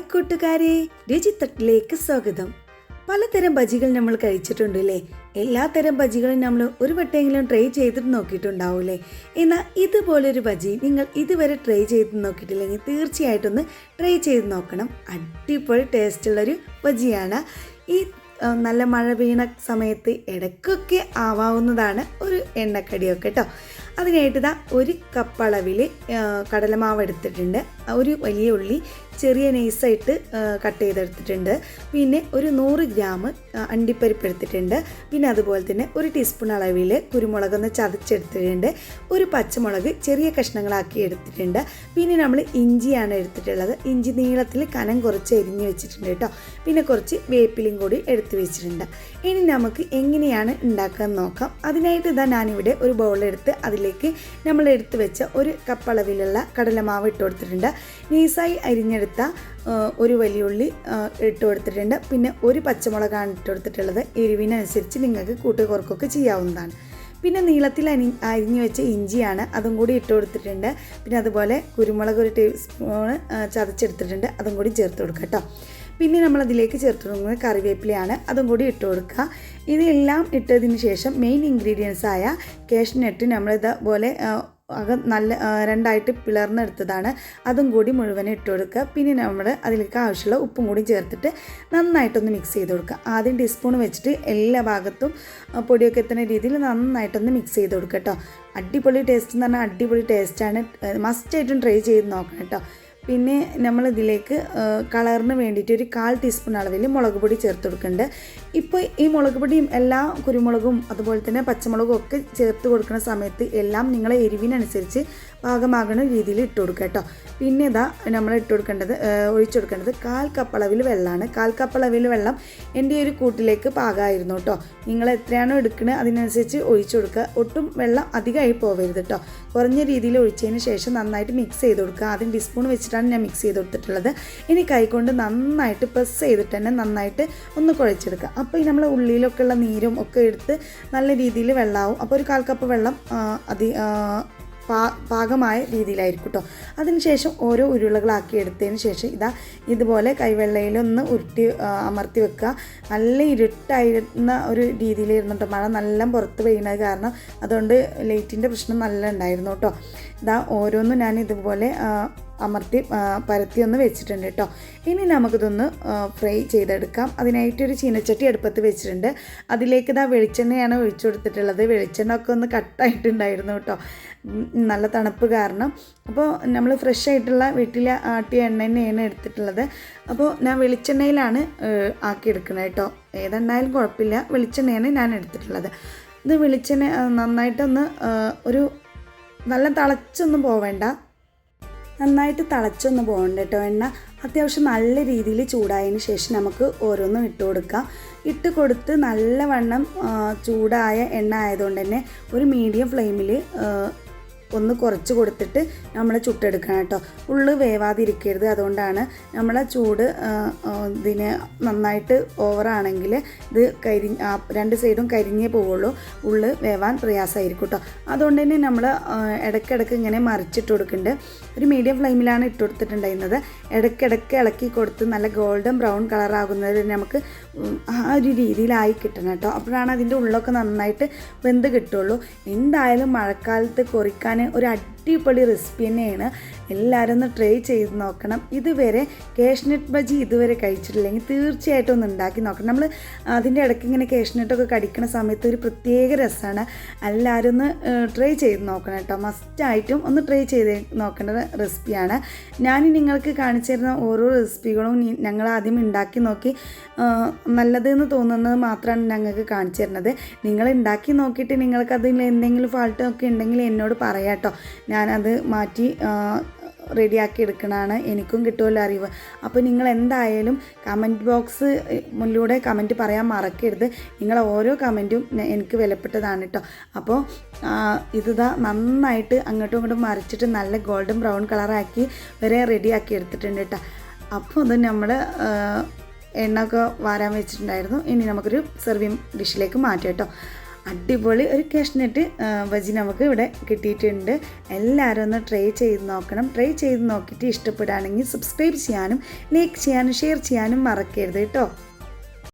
Hi കൂട്ടുകാരെ രുചിത്തട്ടിലേക്ക് സ്വാഗതം. പലതരം ബജികൾ നമ്മൾ കഴിച്ചിട്ടുണ്ട് അല്ലേ എല്ലാ തരം ബജികളും നമ്മൾ ഒരു വട്ടമെങ്കിലും ട്രൈ ചെയ്തിട്ട് നോക്കിയിട്ടുണ്ടാവൂലേ എന്നാൽ ഇതുപോലൊരു ബജി നിങ്ങൾ ഇതുവരെ ട്രൈ ചെയ്ത് നോക്കിയിട്ടില്ലെങ്കിൽ തീർച്ചയായിട്ടും ഒന്ന് ട്രൈ ചെയ്ത് നോക്കണം. അടിപൊളി ടേസ്റ്റുള്ളൊരു ബജിയാണ്. ഈ നല്ല മഴ വീണ സമയത്ത് ഇടയ്ക്കൊക്കെ ആവാവുന്നതാണ് ഒരു എണ്ണക്കടിയൊക്കെ കേട്ടോ അതിനായിട്ട് ഇതാ ഒരു കപ്പ് അളവിൽ കടലമാവ് എടുത്തിട്ടുണ്ട്. ഒരു വലിയ ഉള്ളി ചെറിയ നൈസായിട്ട് കട്ട് ചെയ്തെടുത്തിട്ടുണ്ട്. പിന്നെ ഒരു നൂറ് ഗ്രാം അണ്ടിപ്പരിപ്പ് എടുത്തിട്ടുണ്ട്. പിന്നെ അതുപോലെ തന്നെ ഒരു ടീസ്പൂൺ അളവിൽ കുരുമുളക് ഒന്ന് ചതച്ചെടുത്തിട്ടുണ്ട്. ഒരു പച്ചമുളക് ചെറിയ കഷ്ണങ്ങളാക്കി എടുത്തിട്ടുണ്ട്. പിന്നെ നമ്മൾ ഇഞ്ചിയാണ് എടുത്തിട്ടുള്ളത്. ഇഞ്ചി നീളത്തിൽ കനം കുറച്ച് എരിഞ്ഞ് വെച്ചിട്ടുണ്ട് കേട്ടോ. പിന്നെ കുറച്ച് വേപ്പിലും കൂടി എടുത്തു വെച്ചിട്ടുണ്ട്. ഇനി നമുക്ക് എങ്ങനെയാണ് ഉണ്ടാക്കാൻ നോക്കാം. അതിനായിട്ട് ഇതാ ഞാനിവിടെ ഒരു ബൗളെടുത്ത് അതിലേക്ക് നമ്മൾ എടുത്തു വെച്ച ഒരു കപ്പളവിലുള്ള കടലമാവ് ഇട്ട് കൊടുത്തിട്ടുണ്ട്. നൈസായി അരിഞ്ഞെടുത്ത ഒരു വലിയ ഉള്ളി ഇട്ട് കൊടുത്തിട്ടുണ്ട്. പിന്നെ ഒരു പച്ചമുളകാണ് ഇട്ട് കൊടുത്തിട്ടുള്ളത്. എരിവിനനുസരിച്ച് നിങ്ങൾക്ക് കൂട്ടി കുറക്കൊക്കെ ചെയ്യാവുന്നതാണ്. പിന്നെ നീളത്തിൽ അനി അരിഞ്ഞു വെച്ച ഇഞ്ചിയാണ് അതും കൂടി ഇട്ട് കൊടുത്തിട്ടുണ്ട്. പിന്നെ അതുപോലെ കുരുമുളക് ഒരു ടീസ്പൂൺ ചതച്ചെടുത്തിട്ടുണ്ട്. അതും കൂടി ചേർത്ത് കൊടുക്കുക കേട്ടോ. പിന്നെ നമ്മൾ അതിലേക്ക് ചേർത്ത് കൊടുക്കുന്നത് കറിവേപ്പിലയാണ്. അതും കൂടി ഇട്ട് കൊടുക്കുക. ഇതെല്ലാം ഇട്ടതിന് ശേഷം മെയിൻ ഇൻഗ്രീഡിയൻസ് ആയ കാഷ്നട്ട് നമ്മൾ ഇതുപോലെ അകം നല്ല രണ്ടായിട്ട് പിളർന്നെടുത്തതാണ്. അതും കൂടി മുഴുവൻ ഇട്ട് കൊടുക്കുക. പിന്നെ നമ്മൾ അതിലേക്ക് ആവശ്യമുള്ള ഉപ്പും കൂടി ചേർത്തിട്ട് നന്നായിട്ടൊന്ന് മിക്സ് ചെയ്ത് കൊടുക്കുക. ആദ്യം ടീസ്പൂൺ വെച്ചിട്ട് എല്ലാ ഭാഗത്തും പൊടിയൊക്കെ എത്തുന്ന രീതിയിൽ നന്നായിട്ടൊന്ന് മിക്സ് ചെയ്ത് കൊടുക്കുക കേട്ടോ. അടിപൊളി ടേസ്റ്റ് എന്ന് പറഞ്ഞാൽ അടിപൊളി ടേസ്റ്റാണ് മസ്റ്റായിട്ടും ട്രൈ ചെയ്ത് നോക്കണം കേട്ടോ. പിന്നെ നമ്മൾ ഇതിലേക്ക് കളറിന് വേണ്ടിയിട്ട് ഒരു കാൽ ടീസ്പൂൺ അളവിൽ മുളക് പൊടി ചേർത്ത് കൊടുക്കുന്നുണ്ട്. ഇപ്പോൾ ഈ മുളക് പൊടിയും എല്ലാ കുരുമുളകും അതുപോലെ തന്നെ പച്ചമുളകും ഒക്കെ ചേർത്ത് കൊടുക്കുന്ന സമയത്ത് എല്ലാം നിങ്ങളെ എരിവിനനുസരിച്ച് പാകമാകുന്ന രീതിയിൽ ഇട്ട് കൊടുക്കുക കേട്ടോ. പിന്നെ ഇതാ നമ്മൾ ഇട്ട് കൊടുക്കേണ്ടത് ഒഴിച്ചു കൊടുക്കേണ്ടത് കാൽ കപ്പളവിൽ വെള്ളമാണ്. കാൽ കപ്പളവിൽ വെള്ളം എന്റെ ഒരു കൂട്ടിലേക്ക് പാകമായിരുന്നു കേട്ടോ. നിങ്ങൾ എത്രയാണോ എടുക്കുന്നത് അതിനനുസരിച്ച് ഒഴിച്ചു കൊടുക്കുക. ഒട്ടും വെള്ളം അധികമായി പോവരുത് കേട്ടോ. കുറഞ്ഞ രീതിയിൽ ഒഴിച്ചതിന് ശേഷം നന്നായിട്ട് മിക്സ് ചെയ്ത് കൊടുക്കുക. ആദ്യം ടീസ്പൂൺ വെച്ചിട്ടാണ് ഞാൻ മിക്സ് ചെയ്ത് കൊടുത്തിട്ടുള്ളത്. ഇനി കൈകൊണ്ട് നന്നായിട്ട് പ്രസ് ചെയ്തിട്ട് തന്നെ നന്നായിട്ട് ഒന്ന് കുഴച്ചെടുക്കുക. അപ്പോൾ ഈ നമ്മൾ ഉള്ളിലൊക്കെ ഉള്ള നീരും ഒക്കെ എടുത്ത് നല്ല രീതിയിൽ വെള്ളമാവും. അപ്പോൾ ഒരു കാൽ കപ്പ് വെള്ളം അതി പാകമായ രീതിയിലായിരിക്കും കേട്ടോ അതിനുശേഷം ഓരോ ഉരുളകളാക്കി എടുത്തതിന് ശേഷം ഇതാ ഇതുപോലെ കൈവെള്ളയിലൊന്ന് ഉരുട്ടി അമർത്തി വെക്കുക. നല്ല ഇരുട്ടായിരുന്ന ഒരു രീതിയിലായിരുന്നു കേട്ടോ മഴ നല്ല പുറത്ത് പെയ്യുന്നത് കാരണം അതുകൊണ്ട് ലൈറ്റിന്റെ പ്രശ്നം നല്ല ഉണ്ടായിരുന്നു കേട്ടോ. ഇതാ ഓരോന്നും ഞാൻ ഇതുപോലെ അമർത്തി പരത്തി ഒന്ന് വെച്ചിട്ടുണ്ട് കേട്ടോ ഇനി നമുക്കിതൊന്ന് ഫ്രൈ ചെയ്തെടുക്കാം. അതിനായിട്ട് ഒരു ചീനച്ചട്ടി അടുപ്പത്ത് വെച്ചിട്ടുണ്ട്. അതിലേക്ക് ഇതാ വെളിച്ചെണ്ണയാണ് ഒഴിച്ചു കൊടുത്തിട്ടുള്ളത്. വെളിച്ചെണ്ണ ഒക്കെ ഒന്ന് കട്ടായിട്ടുണ്ടായിരുന്നു കേട്ടോ നല്ല തണുപ്പ് കാരണം. അപ്പോൾ നമ്മൾ ഫ്രഷ് ആയിട്ടുള്ള വീട്ടിലെ ആട്ടിയ എണ്ണ തന്നെയാണ് എടുത്തിട്ടുള്ളത്. അപ്പോൾ ഞാൻ വെളിച്ചെണ്ണയിലാണ് ആക്കിയെടുക്കുന്നത് കേട്ടോ ഏതെണ്ണായാലും കുഴപ്പമില്ല. വെളിച്ചെണ്ണയാണ് ഞാൻ എടുത്തിട്ടുള്ളത്. ഇത് വെളിച്ചെണ്ണ നന്നായിട്ടൊന്ന് ഒരു നല്ല തിളച്ചൊന്നും പോവേണ്ട. നന്നായിട്ട് തിളച്ചൊന്ന് പോകണ്ട കേട്ടോ എണ്ണ അത്യാവശ്യം നല്ല രീതിയിൽ ചൂടായതിന് ശേഷം നമുക്ക് ഓരോന്നും ഇട്ട് കൊടുക്കാം. ഇട്ട് കൊടുത്ത് നല്ലവണ്ണം ചൂടായ എണ്ണ ആയതുകൊണ്ട് തന്നെ ഒരു മീഡിയം ഫ്ലെയിമിൽ ഒന്ന് കുറച്ച് കൊടുത്തിട്ട് നമ്മൾ ചുട്ടെടുക്കണം കേട്ടോ. ഉള്ളു വേവാതിരിക്കരുത്. അതുകൊണ്ടാണ് നമ്മളെ ചൂട് ഇതിന് നന്നായിട്ട് ഓവറാണെങ്കിൽ ഇത് കരി രണ്ട് സൈഡും കരിഞ്ഞേ പോവുള്ളൂ. ഉള്ളു വേവാൻ പ്രയാസമായിരിക്കും കേട്ടോ. അതുകൊണ്ട് തന്നെ നമ്മൾ ഇടയ്ക്കിടയ്ക്ക് ഇങ്ങനെ മറിച്ചിട്ട് കൊടുക്കുന്നുണ്ട് ഒരു മീഡിയം ഫ്ലെയിമിലാണ് ഇട്ട് കൊടുത്തിട്ടുണ്ടായിരുന്നത്. ഇടയ്ക്കിടയ്ക്ക് ഇളക്കി കൊടുത്ത് നല്ല ഗോൾഡൻ ബ്രൗൺ കളറാകുന്നത് നമുക്ക് ആ ഒരു രീതിയിലായി കിട്ടണം കേട്ടോ. അപ്പോഴാണ് അതിന്റെ ഉള്ളൊക്കെ നന്നായിട്ട് വെന്ത് കിട്ടുള്ളൂ. എന്തായാലും മഴക്കാലത്ത് കൊറിക്കാൻ ഒരു അടിപൊളി റെസിപ്പി തന്നെയാണ്. എല്ലാവരും ഒന്ന് ട്രൈ ചെയ്ത് നോക്കണം. ഇതുവരെ കേഷ്നട്ട് ബജി ഇതുവരെ കഴിച്ചിട്ടില്ലെങ്കിൽ തീർച്ചയായിട്ടും ഒന്ന് ഉണ്ടാക്കി നോക്കണം. നമ്മൾ അതിന്റെ ഇടയ്ക്ക് ഇങ്ങനെ കേഷ്നട്ടൊക്കെ കടിക്കുന്ന സമയത്ത് ഒരു പ്രത്യേക രസമാണ്. എല്ലാവരും ഒന്ന് ട്രൈ ചെയ്ത് നോക്കണം കേട്ടോ. മസ്റ്റായിട്ടും ഒന്ന് ട്രൈ ചെയ്ത് നോക്കേണ്ട റെസിപ്പിയാണ് ഞാൻ നിങ്ങൾക്ക് കാണിച്ചു തരുന്ന ഓരോ റെസിപ്പികളും ഞങ്ങൾ ആദ്യം ഉണ്ടാക്കി നോക്കി. നല്ലതെന്ന് തോന്നുന്നത് മാത്രമാണ് ഞങ്ങൾക്ക് കാണിച്ചു തരുന്നത്. നിങ്ങൾ ഉണ്ടാക്കി നോക്കിയിട്ട് നിങ്ങൾക്ക് അതിൽ എന്തെങ്കിലും ഫാൾട്ടൊക്കെ ഉണ്ടെങ്കിൽ എന്നോട് പറയാം കേട്ടോ. ഞാനത് മാറ്റി റെഡിയാക്കി എടുക്കണതാണ്. എനിക്കും കിട്ടുമല്ലോ അറിവ്. അപ്പോൾ നിങ്ങൾ എന്തായാലും കമന്റ് ബോക്സ് മുന്നിലൂടെ കമന്റ് പറയാൻ മറക്കരുത്. നിങ്ങളെ ഓരോ കമന്റും എനിക്ക് വിലപ്പെട്ടതാണ് കേട്ടോ അപ്പോൾ ഇതാ നന്നായിട്ട് അങ്ങോട്ടും ഇങ്ങോട്ടും മറിച്ചിട്ട് നല്ല ഗോൾഡൻ ബ്രൗൺ കളറാക്കി വരെ റെഡിയാക്കി എടുത്തിട്ടുണ്ട് കേട്ടോ അപ്പോൾ അത് നമ്മൾ എണ്ണ ഒക്കെ വാരാൻ വെച്ചിട്ടുണ്ടായിരുന്നു. ഇനി നമുക്കൊരു സെർവിങ് ഡിഷിലേക്ക് മാറ്റാം കേട്ടോ അടിപൊളി ഒരു കാഷ്നട്ട് ബജി നമുക്ക് ഇവിടെ കിട്ടിയിട്ടുണ്ട്. എല്ലാവരും ഒന്ന് ട്രൈ ചെയ്ത് നോക്കണം. ട്രൈ ചെയ്ത് നോക്കിയിട്ട് ഇഷ്ടപ്പെടുകയാണെങ്കിൽ സബ്സ്ക്രൈബ് ചെയ്യാനും ലൈക്ക് ചെയ്യാനും ഷെയർ ചെയ്യാനും മറക്കരുത് കേട്ടോ.